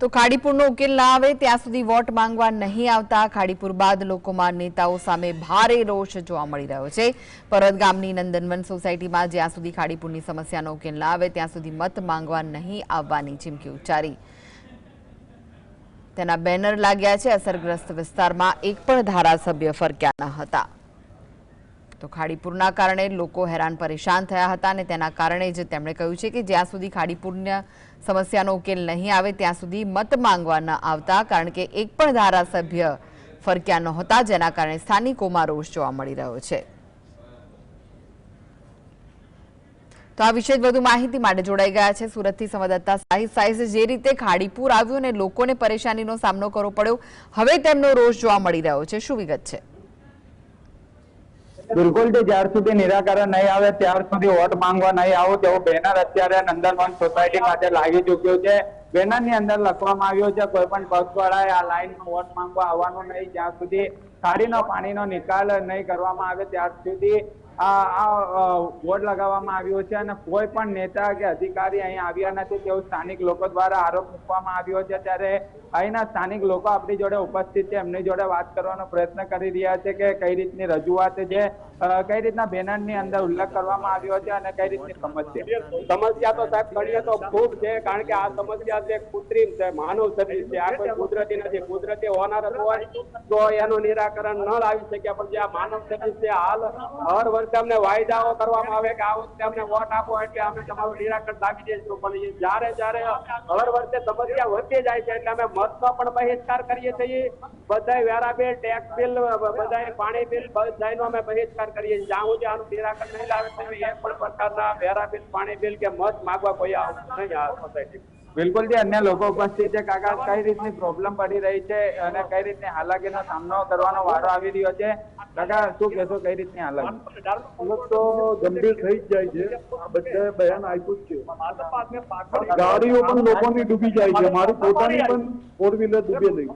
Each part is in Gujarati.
તો ખાડીપુરનો ઉકેલ ના આવે, ત્યાં સુધી વોટ માંગવા નહીં આવતા. ખાડીપુર બાદ લોકોમાં નેતાઓ સામે ભારે રોષ જોવા મળી રહ્યો છે. પરત ગામની નંદનવન સોસાયટીમાં જ્યાં સુધી ખાડીપુરની સમસ્યાનો ઉકેલ ના આવે, ત્યાં સુધી મત માંગવા નહીં આવવાની ચીમકી ઉચ્ચારી. તેના બેનર લાગ્યા છે. અસરગ્રસ્ત વિસ્તારમાં એક પણ ધારાસભ્ય ફરક્યા ન હતા. તો ખાડીપુરના કારણે લોકો હેરાન પરેશાન થયા હતા અને તેના કારણે જ તેમણે કહ્યું છે કે જ્યાં સુધી ખાડીપુરના સમસ્યાનો ઉકેલ નહીં આવે, ત્યાં સુધી મત માંગવા ન આવતા, કારણ કે એક પણ ધારાસભ્ય ફરક્યા નહોતા, જેના કારણે સ્થાનિકોમાં રોષ જોવા મળી રહ્યો છે. તો આ વિશે વધુ માહિતી માટે જોડાઈ ગયા છે સુરતથી સંવાદદાતા સાહિદ સાહિદ જે રીતે ખાડીપુર આવ્યું અને લોકોને પરેશાનીનો સામનો કરવો પડ્યો, હવે તેમનો રોષ જોવા મળી રહ્યો છે. શું વિગત છે? બિલકુલ જ્યાર સુધી નિરાકરણ નહીં આવે, ત્યાર સુધી વોટ માંગવા નહીં આવો તેવો બેનર અત્યારે નંદનવન સોસાયટી માટે લાગી ચુક્યું છે. બેનરની અંદર લખવામાં આવ્યું છે કોઈ પણ પગવાળાએ આ લાઈનમાં વોટ માંગવા આવવાનું નહીં, જ્યાં સુધી ખાડીનો પાણીનો નિકાલ નહીં કરવામાં આવે ત્યાર સુધી આ બોર્ડ લગાવવામાં આવ્યો છે અને કોઈ પણ નેતા કે અધિકારી અહીં આવ્યા નથી તેવો સ્થાનિક લોકો દ્વારા આરોપ મૂકવામાં આવ્યો છે. ત્યારે અહીંના સ્થાનિક લોકો આપણી જોડે ઉપસ્થિત છે, એમની જોડે વાત કરવાનો પ્રયત્ન કરી રહ્યા છે કે કઈ રીતની રજૂઆત છે. કઈ રીતના બેનરની અંદર ઉલ્લેખ કરવામાં આવ્યો છે અને કઈ રીતની સમસ્યા? સમસ્યા તો સાહેબ કરીએ તો ખૂબ છે, કારણ કે આ સમસ્યા છે, કૃત્રિમ છે, માનવ સર્જિત છે. આ કોઈ કુદરતી નથી. કુદરતી હોનાર હોય તો એનું નિરાકરણ ન લાવી શક્યા પણ જે આ માનવ સર્જિત છે, હાલ હર વર્ષે અમને વાયદાઓ કરવામાં આવે કે આ વખતે અમને વોટ આપો એટલે અમે તમારું નિરાકરણ લાવી દઈશું. પણ જયારે જ્યારે હર વર્ષે સમસ્યા વધતી જાય છે એટલે અમે મતનો પણ બહિષ્કાર કરીએ છીએ. બધા વેરા બિલ ટેક્સ બિલ, બધાય પાણી બિલ બધા અમે બહિષ્કાર કરીએ છીએ જ્યાં સુધી આનું નિરાકરણ નહીં લાવે તો એક પણ પ્રકારના વેરા બિલ પાણી બિલ કે મત માગવા કોઈ આવતું નહીં આ સોસાયટી બિલકુલ જે અન્ય લોકો ઉપસ્થિત છે કાકા કઈ રીતની પ્રોબ્લેમ પડી રહી છે અને કઈ રીતની હાલાકીનો સામનો કરવાનો વારો આવી રહ્યો છે? કાકા શું કહેશો કઈ રીતની હાલત તો ગંભીર થઈ જ જાય છે. આ બધા બયાન આપ્યું છે. ગાડીઓ પણ લોકોની ડૂબી જાય છે. મારી પોતાની પણ ફોર વ્હીલર ડૂબે નહીં.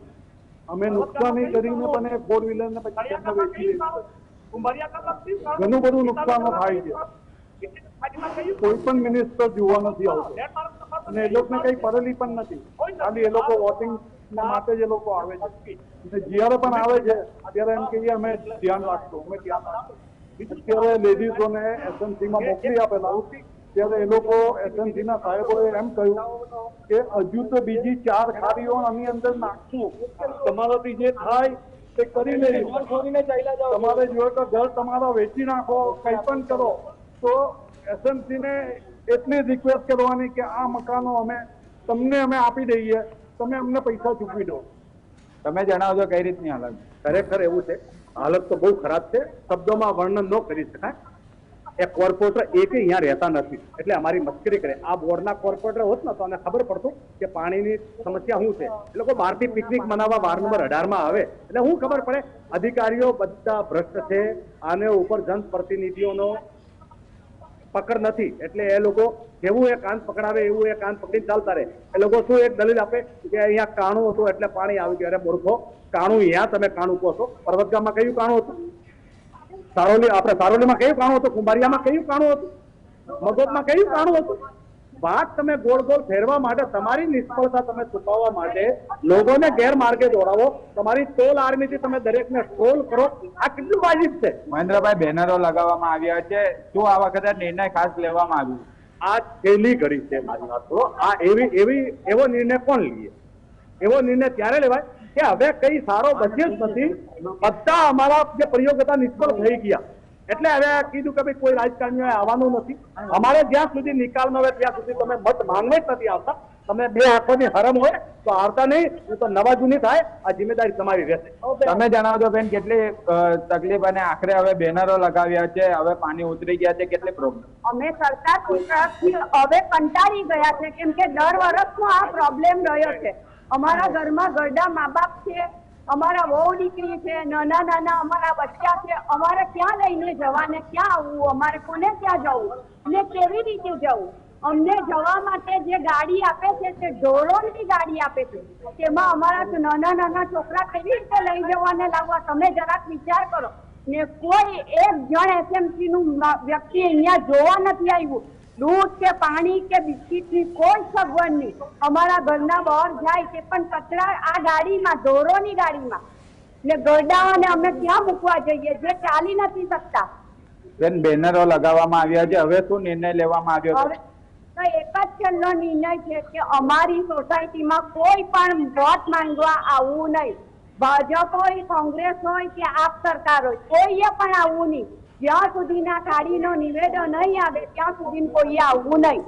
અમે નુકસાની કરીને પણ ફોર વ્હીલર ને પછી વેચી. ઘણું બધું નુકસાન થાય છે. કોઈ પણ મિનિસ્ટર જોવા નથી આવતો. અને એ લોકોને કઈ પડેલી પણ નથી. ખાલી એ લોકો વોટિંગ માટે જ એ લોકો આવે છે. જ્યારે પણ આવે છે ત્યારે એમ કહીએ અમે ધ્યાન રાખશું અમે ધ્યાન રાખશું. અત્યારે લેડીઝોને એસએમસી માં મોકલી આપેલા. ત્યારે એ લોકો એસએમસી ના સાહેબોએ એમ કહ્યું કે હજુ તો બીજી ચાર ખારીઓ આની અંદર નાખશું. તમારાથી જે થાય તે કરી લઈશું તમારે જોઈએ તો ઘર તમારા વેચી નાખો કંઈ પણ કરો. તો એસએમસી ને એટલી રિક્વેસ્ટ કરવાની કે આ મકાનો અમે તમને અમે આપી દઈએ તમે અમને પૈસા ચૂકવી દો. તમે જણાવજો કઈ રીતની હાલત. ખરેખર એવું છે. હાલત તો બહુ ખરાબ છે. શબ્દોમાં વર્ણન ન કરી શકાય. એ કોર્પોરેટર એક અહીંયા રહેતા નથી. એટલે અમારી મશ્કરી કરે. આ બોર્ડના કોર્પોરેટર હોત ને, તો અમને ખબર પડતું કે પાણીની સમસ્યા શું છે. એ લોકો બહારથી પિકનિક મનાવવા વાર નંબર અઢારમાં આવે. એટલે શું ખબર પડે, અધિકારીઓ બધા ભ્રષ્ટ છે. આને ઉપર જનપ્રતિનિધિઓનો પકડ નથી. એટલે એ લોકો જેવું એ કાન પકડાવે, એવું એ કાન પકડીને ચાલતા રહે. એ લોકો શું એક દલીલ આપે કે અહીંયા કાણું હતું એટલે પાણી આવી ગયું. અરે મૂર્ખો, કાણું અહીંયા તમે કાણું કહો છો. પર્વતગામમાં કયું કાણું હતું? સારોલી આપણે સારોલીમાં કયું કાણું હતું? કુંભારિયામાં કયું કાણું હતું? મગોદમાં કયું કાણું હતું? વાત તમે ગોળ ગોળ ફેરવા માટે તમારી નિષ્ફળતા તમે છુપાવવા માટે લોકોને ગેરમાર્ગે દોડાવો. તમારી ટોલ આર્મીથી તમે દરેકને ટ્રોલ કરો. આ કેટલું વાજિબ છે? મહેન્દ્રભાઈ બેનરો લગાવવામાં આવ્યા છે. શું આ વખતે નિર્ણય ખાસ લેવામાં આવ્યો? આ છેલ્લી ઘડી છે મારી વાત કરો આ એવી એવી એવો નિર્ણય કોણ લઈએ એવો નિર્ણય ત્યારે લેવાય? કે હવે કઈ સારો બચ્યો જ નથી. બધા અમારા જે પ્રયોગ હતા નિષ્ફળ થઈ ગયા. એટલે હવે કીધું કે ભાઈ કોઈ રાજકારણીઓ આવવાનું નથી. અમારે જ્યાં સુધી નિકાલ ન હોય ત્યાં સુધી તમે મત માંગવા જ નથી આવતા. તમે બે આંખોની હરમ હોય તો આવતા નહીં નહીં તો નવા જૂની થાય આ જિમ્મેદારી તમારી રહેશે. તમે જણાવજો બેન કેટલી તકલીફ અને આખરે હવે બેનરો લગાવ્યા છે હવે પાણી ઉતરી ગયા છે કેટલી પ્રોબ્લેમ અમે સરકાર હવે કંટાળી ગયા છે કેમ કે દર વર્ષનો આ પ્રોબ્લેમ રહ્યો છે. અમારા ઘરમાં ઘરડા મા બાપ છે, અમારા વહુ દીકરી છે, નાના નાના અમારા બચ્ચા છે, અમારે ક્યાં લઈને જવાને, ક્યાં આવવું, અમારે કોને ક્યાં જવું ને કેવી રીતે જવું? અમને જવા માટે જે ગાડી આપે છે, તે ઢોરોની ગાડી આપે છે. તેમાં અમારા નાના નાના છોકરા કેવી રીતે લઈ જવાને લાવવા, તમે જરાક વિચાર કરો. ને કોઈ એક જણ એસએમસી નું વ્યક્તિ અહીંયા જોવા નથી આવ્યું. દૂધ કે પાણી કે બિસ્કીટની કોઈ સગવડ નહીં. અમારા ઘરના બહાર જાય તે પણ કચરા આ ગાડીમાં ઢોરોની ગાડીમાં. ને ગરડાઓને અમે ક્યાં મૂકવા જઈએ? જે ચાલી નથી શકતા. બેન બેનરો લગાવવામાં આવ્યા છે. હવે શું નિર્ણય લેવામાં આવ્યો છે? એક જ છેલ્લો નિર્ણય છે કે અમારી સોસાયટીમાં કોઈ પણ વોટ માંગવા આવવું નહીં. ભાજપ હોય કોંગ્રેસ હોય કે આપ સરકાર હોય કોઈએ પણ આવવું નહીં. જ્યાં સુધીના ખાડીનો નિવેડો નહીં આવે, ત્યાં સુધી કોઈએ આવવું નહીં.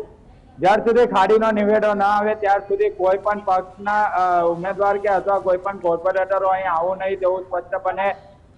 જ્યાર સુધી ખાડીનો નિવેડો ન આવે, ત્યાર સુધી કોઈ પણ પક્ષના ઉમેદવાર કે અથવા કોઈ પણ કોર્પોરેટરો અહીં આવું નહીં તેવું સ્પષ્ટપણે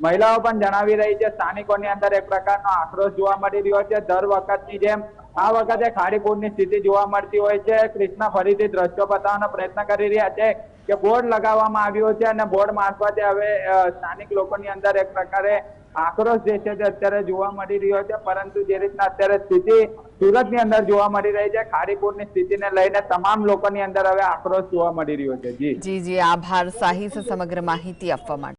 મહિલાઓ પણ જણાવી રહી છે, સ્થાનિકોની અંદર એક પ્રકારનો આક્રોશ જોવા મળી રહ્યો છે. દર વખતની જેમ આ વખતે ખાડીપુરની સ્થિતિ જોવા મળતી હોય છે. કૃષ્ણ ફરીથી દ્રશ્યો બતાવવાનો પ્રયત્ન કરી રહ્યા છે કે બોર્ડ લગાવવામાં આવ્યો છે અને બોર્ડ મારફતે હવે સ્થાનિક લોકોની અંદર એક પ્રકારે આક્રોશ જે છે તે અત્યારે જોવા મળી રહ્યો છે, પરંતુ જે રીતના અત્યારે સ્થિતિ સુરતની અંદર જોવા મળી રહી છે ખાડીપુરની સ્થિતિને લઈને તમામ લોકોની અંદર હવે આક્રોશ જોવા મળી રહ્યો છે. જી. જી આભાર. સાહિસ સમગ્ર માહિતી આપવા માટે.